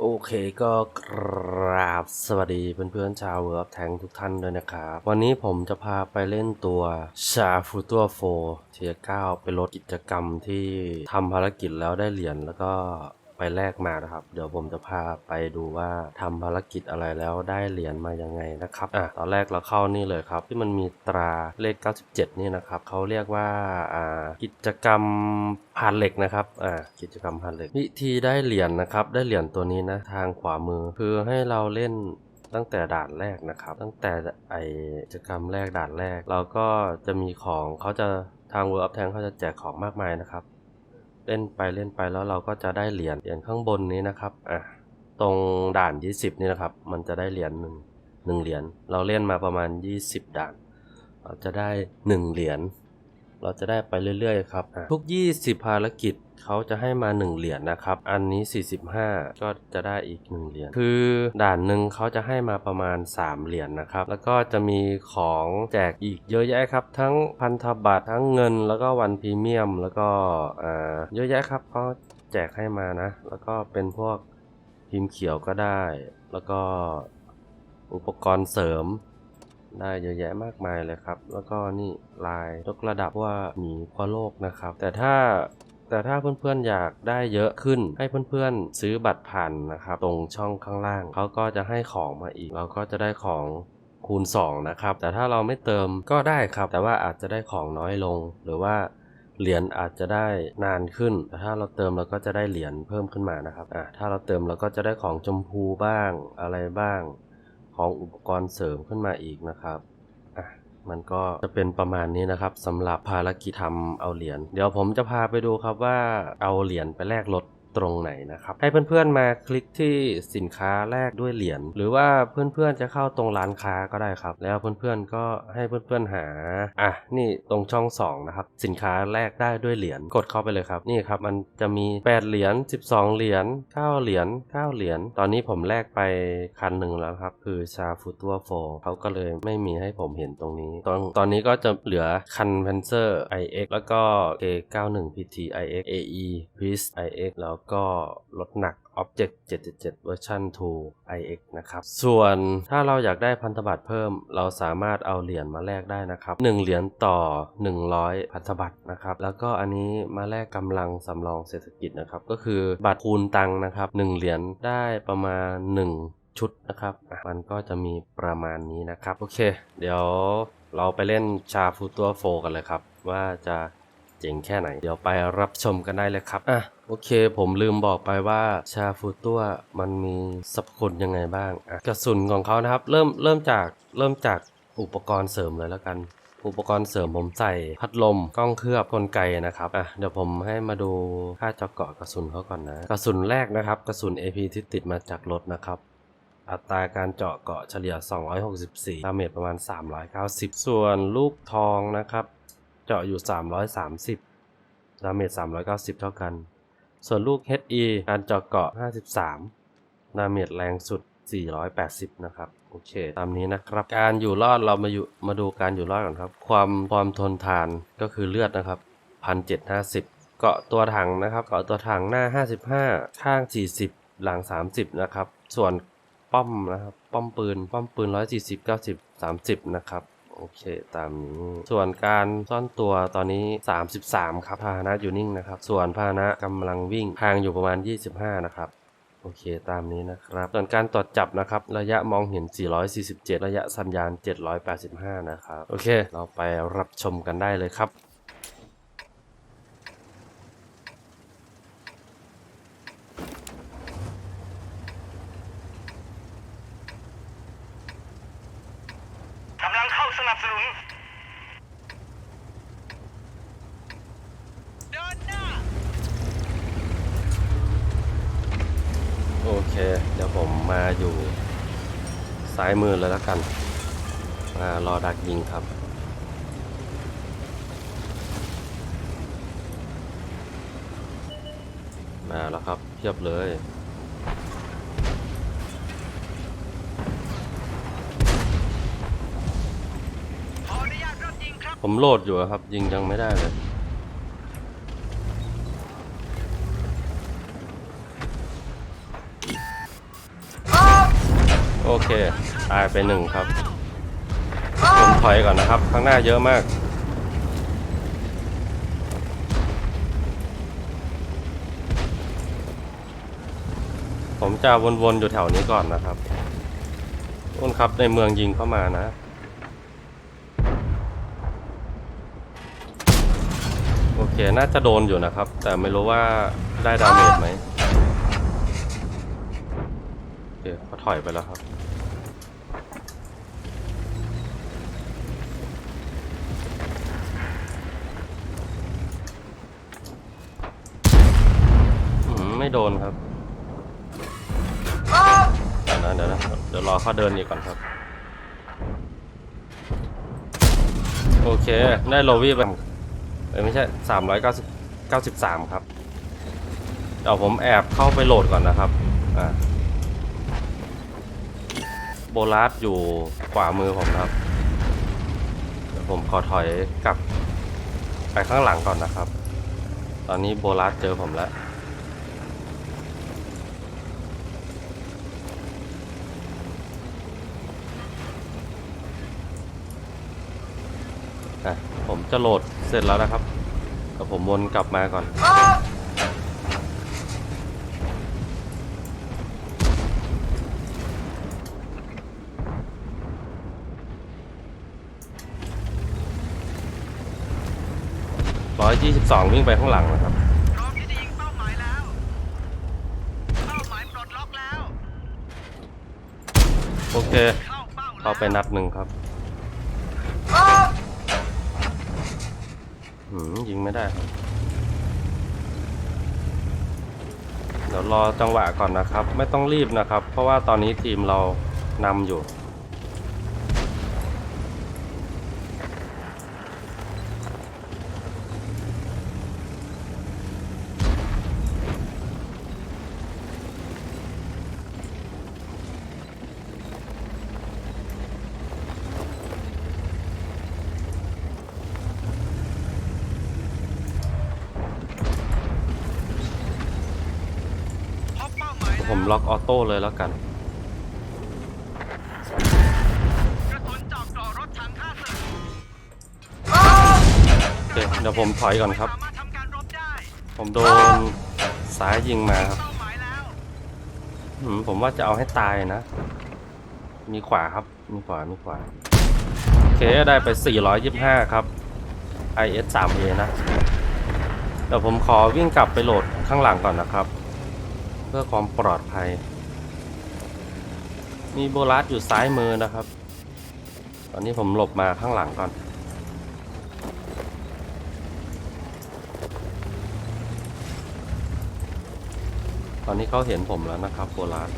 โอเคก็กราบสวัสดีเพื่อนๆชาวเวิร์กแทงทุกท่านด้วยนะครับ วันนี้ผมจะพาไปเล่นตัวชาฟูตัวโฟเทียเก้าไปลดกิจกรรมที่ทำภารกิจแล้วได้เหรียญแล้วก็ แลกมานะครับ เดี๋ยวผมจะพาไปดูว่าทำภารกิจอะไรแล้วได้เหรียญมายังไงนะครับอะตอนแรกเราเข้านี่เลยครับ ที่มันมีตราเลข 97 นี่นะครับเขาเรียกว่าอ่ากิจกรรมผ่านเหล็กนะครับอ่ากิจกรรมผ่านเหล็ก วิธีได้เหรียญนะครับ ได้เหรียญตัวนี้นะทางขวามือคือให้เราเล่นตั้งแต่ด่านแรกนะครับ ตั้งแต่ไอกิจกรรมแรกด่านแรก เราก็จะมีของเขาจะทาง World of Tank เขาจะแจกของมากมายนะครับ เล่นไปเล่นไปแล้วเราก็จะได้เหรียญเหรียญข้างบนนี้นะครับอะตรงด่าน 20 นี่นะครับ มันจะได้เหรียญหนึ่งหนึ่งเหรียญเราเล่นมาประมาณ 20 ด่าน เราจะได้ 1 เหรียญ เราจะได้ไปเรื่อยๆครับอะทุก 20 ภารกิจเขาจะให้มา 1 เหรียญนะครับ อันนี้ 45 ก็จะได้อีก 1 เหรียญ คือด่านหนึ่งเขาจะให้มาประมาณ 3 เหรียญนะครับ แล้วก็จะมีของแจกอีกเยอะแยะครับ ทั้งพันธบัตรทั้งเงิน แล้วก็วันพรีเมียม แล้วก็อ่าเยอะแยะครับเขาแจกให้มานะ แล้วก็เป็นพวกพิมพ์เขียวก็ได้ แล้วก็อุปกรณ์เสริม ได้เยอะแยะมากมายเลยครับ แล้วก็นี่ลายยกระดับว่าหมีควาโลกนะครับ แต่ถ้าแต่ถ้าเพื่อนๆอยากได้เยอะขึ้นให้เพื่อนๆซื้อบัตรผ่านนะครับ ตรงช่องข้างล่างเขาก็จะให้ของมาอีก เราก็จะได้ของคูณ 2 นะครับ แต่ถ้าเราไม่เติมก็ได้ครับ แต่ว่าอาจจะได้ของน้อยลง หรือว่าเหรียญอาจจะได้นานขึ้น แต่ถ้าเราเติมเราก็จะได้เหรียญเพิ่มขึ้นมานะครับอะถ้าเราเติมเราก็จะได้ของชมพูบ้างอะไรบ้าง ของอุปกรณ์เสริมขึ้นมาอีกนะครับอะมันก็จะเป็นประมาณนี้นะครับสำหรับภารกิจทำเอาเหรียญเดี๋ยวผมจะพาไปดูครับว่าเอาเหรียญไปแลกรถ ตรงไหนนะครับให้เพื่อนๆมาคลิกที่สินค้าแลกด้วยเหรียญหรือว่าเพื่อนๆจะเข้าตรงร้านค้าก็ได้ครับ แล้วเพื่อนๆก็ให้เพื่อนๆหาอะนี่ตรงช่องสองนะครับสินค้าแลกได้ด้วยเหรียญกดเข้าไปเลยครับนี่ครับมันจะมี 8 เหรียญ12 เหรียญ9เหรียญ9เหรียญตอนนี้ผมแลกไปคันหนึ่งแล้วครับคือชาฟูตัวโฟเขาก็เลยไม่มีให้ผมเห็นตรงนี้ ตอนตอนนี้ก็จะเหลือคันเพนเซอร์ iX แล้วก็ K91 PT iX AE Priest iX แล้วก็รถหนัก Object 777เวอร์ชัน2 iX นะครับ ส่วนถ้าเราอยากได้พันธบัตรเพิ่ม เราสามารถเอาเหรียญมาแลกได้นะครับ 1 เหรียญต่อ 100 พันธบัตรนะครับ แล้วก็อันนี้มาแลกกำลังสำรองเศรษฐกิจนะครับ ก็คือบัตรคูณตังนะครับ 1 เหรียญได้ประมาณ 1 ชุดนะครับ มันก็จะมีประมาณนี้นะครับ โอเค เดี๋ยวเราไปเล่นชาฟูตัวโฟกันเลยครับ ว่าจะเจ๋งแค่ไหน เดี๋ยวไปรับชมกันได้เลยครับอะ โอเคผมลืมบอกไปว่าชาฟูตัวมันมีสรรพคุณยังไงบ้างอะกระสุนของเขานะครับ เริ่มเริ่มจากเริ่มจากอุปกรณ์เสริมเลยแล้วกันอุปกรณ์เสริมผมใส่พัดลมกล้องเคลือบกลไกนะครับอะเดี๋ยวผมให้มาดูค่าเจาะเกาะกระสุนเขาก่อนนะกระสุนแรกนะครับ กระสุน AP ที่ติดมาจากรถนะครับ อัตราการเจาะเกาะเฉลี่ย 264ดาเมจประมาณ 390 ส่วนลูกทองนะครับ เจาะอยู่ 330ดาเมจ390 เท่ากัน ส่วนลูก HE การเจาะเกาะ 53 ดาเมจแรงสุด 480 นะครับ โอเค ตามนี้นะครับ การอยู่รอดเรามาอยู่มาดูการอยู่รอดก่อนครับ ความความทนทานก็คือเลือดนะครับ 1750 เกาะตัวถังนะครับ เกาะตัวถังหน้า 55 ข้าง 40 หลัง 30 นะครับ ส่วนป้อมนะครับ ป้อมปืน ป้อมปืน 140 90 30 นะครับ โอเคตามนี้ ส่วนการซ่อนตัวตอนนี้ 33 ครับพาหนะอยู่นิ่งนะครับ ส่วนพาหนะกำลังวิ่งทางอยู่ประมาณ 25 นะครับโอเค ตามนี้นะครับ ส่วนการตรวจจับนะครับ ระยะมองเห็น 447 ระยะสัญญาณ 785 นะครับ โอเค เราไปรับชมกันได้เลยครับ กำลังเข้าสนับสนุน เดินหน้า โอเค เดี๋ยวผ มาอยู่ซ้ายมือเลยแล้วกัน มารอดักยิงครับ มาแล้วครับเพียบเลยผมโหลดอยู่ครับ ยิงยังไม่ได้เลย เค ตายไปหนึ่งครับผมถอยก่อนนะครับ ข้างหน้าเยอะมาก ผมจะวนๆอยู่แถวนี้ก่อนนะครับนุ่นครับในเมืองยิงเข้ามานะโอเค น่าจะโดนอยู่นะครับ แต่ไม่รู้ว่าได้ดาเมจไหมโอเคเขาถอยไปแล้วครับ อืมไม่ โดนครับเดี๋ยวนะเดี๋ยวนะเดี๋ยวรอเขาเดินอีกก่อนครับ โอเค ได้โลวี่ไปเอ้ยไม่ใช่สามร้อยเก้าสิบเก้าสิบสามครับ เดี๋ยวผมแอบเข้าไปโหลดก่อนนะครับ อ่า โบลัสอยู่ขวามือผมครับ เดี๋ยวผมขอถอยกลับ ไปข้างหลังก่อนนะครับ ตอนนี้โบลัสเจอผมแล้ว อะผมจะโหลดเสร็จแล้วนะครับแต่ผมวนกลับมาก่อน ร้อยยี่สิบสองวิ่งไปข้างหลังนะครับ พร้อมที่จะยิงเป้าหมายแล้ว เป้าหมายปลดล็อกแล้ว โอเค เข้าเป้าแล้วเข้าไปนัดหนึ่งครับ หืมยิงไม่ได้ครับเดี๋ยวรอจังหวะก่อนนะครับ ไม่ต้องรีบนะครับ เพราะว่าตอนนี้ทีมเรานำอยู่ พบเป้าหมายแล้วผมล็อกออโต้เลยแล้วกันกระสุนเจาะเกราะรถถังข้าศึกโอเคเดี๋ยวผมถอยก่อนครับสามารถทำการรบได้ผมโดนซ้ายยิงมาครับเป้าหมายแล้วหืมผมว่าจะเอาให้ตายนะ มีขวาครับ มีขวา มีขวา โอเคได้ไป 425 ครับ IS 3A นะ เดี๋ยวผมขอวิ่งกลับไปโหลดข้างหลังก่อนนะครับเพื่อความปลอดภัย มีโบลัสอยู่ซ้ายมือนะครับ ตอนนี้ผมหลบมาข้างหลังก่อน ตอนนี้เขาเห็นผมแล้วนะครับโบลัส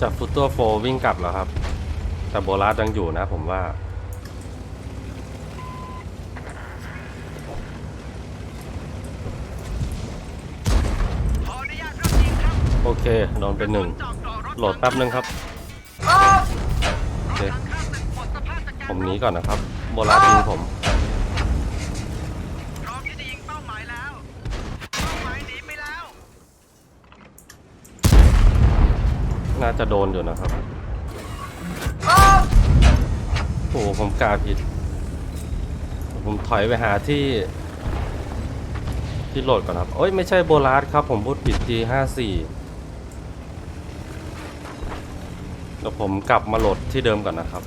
จากฟุตตัวโฟวิ่งกลับแล้วครับ แต่โบลัสยังอยู่นะผมว่าโอเคโดนไปหนึ่งโหลดแป๊บนึงครับโอเคผมหนีก่อนนะครับ โบลัสยิงผม พร้อมที่จะยิงเป้าหมายแล้ว เป้าหมายหนีไปแล้ว น่าจะโดนอยู่นะครับ โอ้โหผมกาผิด ผมถอยไปหาที่ ที่โหลดก่อนครับโอ้ยไม่ใช่โบลาร์สครับ ผมพูดผิดทีห้าสี่เดี๋ยวผมกลับมาโหลดที่เดิมก่อนนะครับ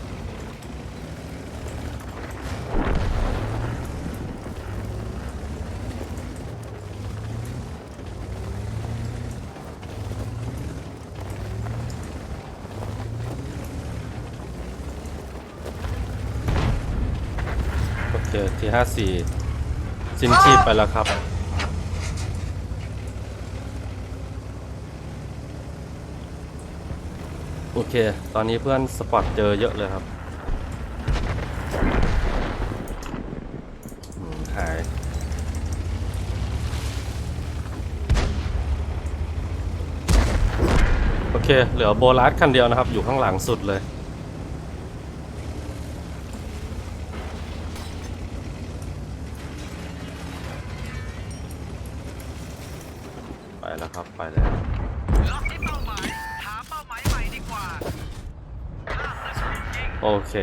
ทีห้าสี่สิ้นชีพไปแล้วครับ โอเค ตอนนี้เพื่อนสปอตเจอเยอะเลยครับอืมหายโอเค เหลือโบลัสคันเดียวนะครับ อยู่ข้างหลังสุดเลย แล้วครับไปแล้วล็อกที่เป้าหมายหาเป้าหมายใหม่ดีกว่าลากเลยยิงโอเค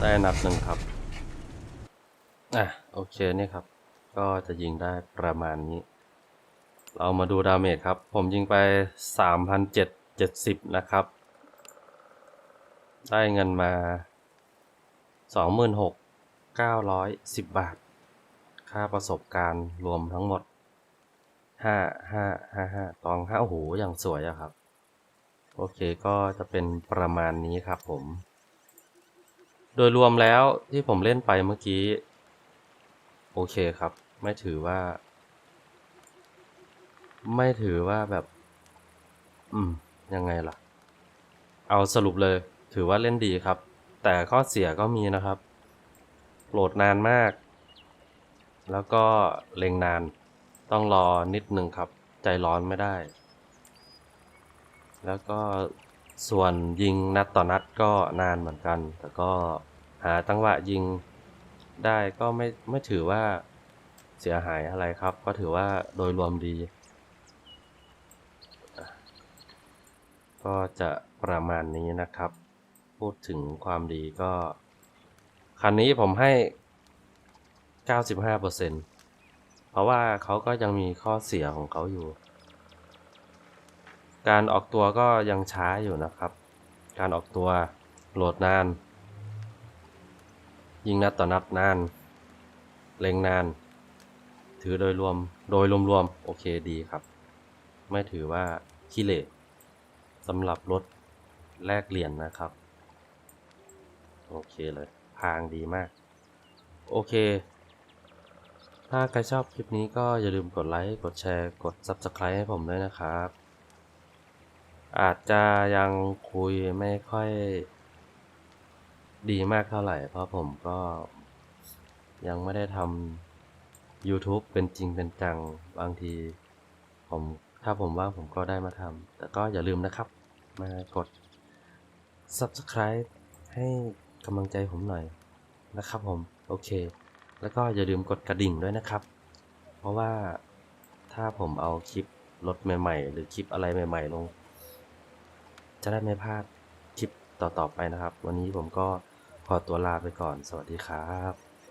ได้นัดหนึ่งครับอะโอเคนี่ครับ ก็จะยิงได้ประมาณนี้ เรามาดูดาเมจครับ ผมยิงไป 3,770 นะครับ ได้เงินมา 26,910 บาท ค่าประสบการณ์รวมทั้งหมด 5 5 5 5ตอง5โอ้โหอย่างสวยอะครับ โอเคก็จะเป็นประมาณนี้ครับผม โดยรวมแล้วที่ผมเล่นไปเมื่อกี้ โอเคครับ ไม่ถือว่า ไม่ถือว่าแบบ อืม ยังไงล่ะ เอาสรุปเลย ถือว่าเล่นดีครับ แต่ข้อเสียก็มีนะครับโหลดนานมาก แล้วก็เล็งนาน ต้องรอนิดหนึ่งครับ ใจร้อนไม่ได้ แล้วก็ส่วนยิงนัดต่อนัดก็นานเหมือนกัน แต่ก็หาจังหวะยิงได้ก็ไม่ไม่ถือว่าเสียหายอะไรครับ ก็ถือว่าโดยรวมดี ก็จะประมาณนี้นะครับ พูดถึงความดีก็ คันนี้ผมให้ 95%เพร ราะว่าเขาก็ยังมีข้อเสียของเขาอยู่ การออกตัวก็ยังช้าอยู่นะครับ การออกตัวโหลดนาน ยิงนัดต่อนัดนาน เล็งนาน ถือโดยรวม โดยรวมๆโอเคดีครับ ไม่ถือว่าขี้เหร่สำหรับรถแลกเหรียญนะครับ โอเคเลย พางดีมาก โอเค ถ้าใครชอบคลิปนี้ก็อย่าลืมกดไลค์ กดแชร์ กด Subscribe ให้ผมด้วยนะครับ อาจจะยังคุยไม่ค่อยดีมากเท่าไหร่ เพราะผมก็ยังไม่ได้ทำ YouTube เป็นจริงเป็นจัง บางทีผมถ้าผมว่างผมก็ได้มาทำ แต่ก็อย่าลืมนะครับ มากด Subscribe ให้กำลังใจผมหน่อยนะครับผม โอเค แล้วก็อย่าลืมกดกระดิ่งด้วยนะครับ เพราะว่าถ้าผมเอาคลิปรถใหม่ ๆ หรือคลิปอะไรใหม่ ๆ ลง จะได้ไม่พลาดคลิปต่อๆไปนะครับ วันนี้ผมก็ขอตัวลาไปก่อน สวัสดีครับ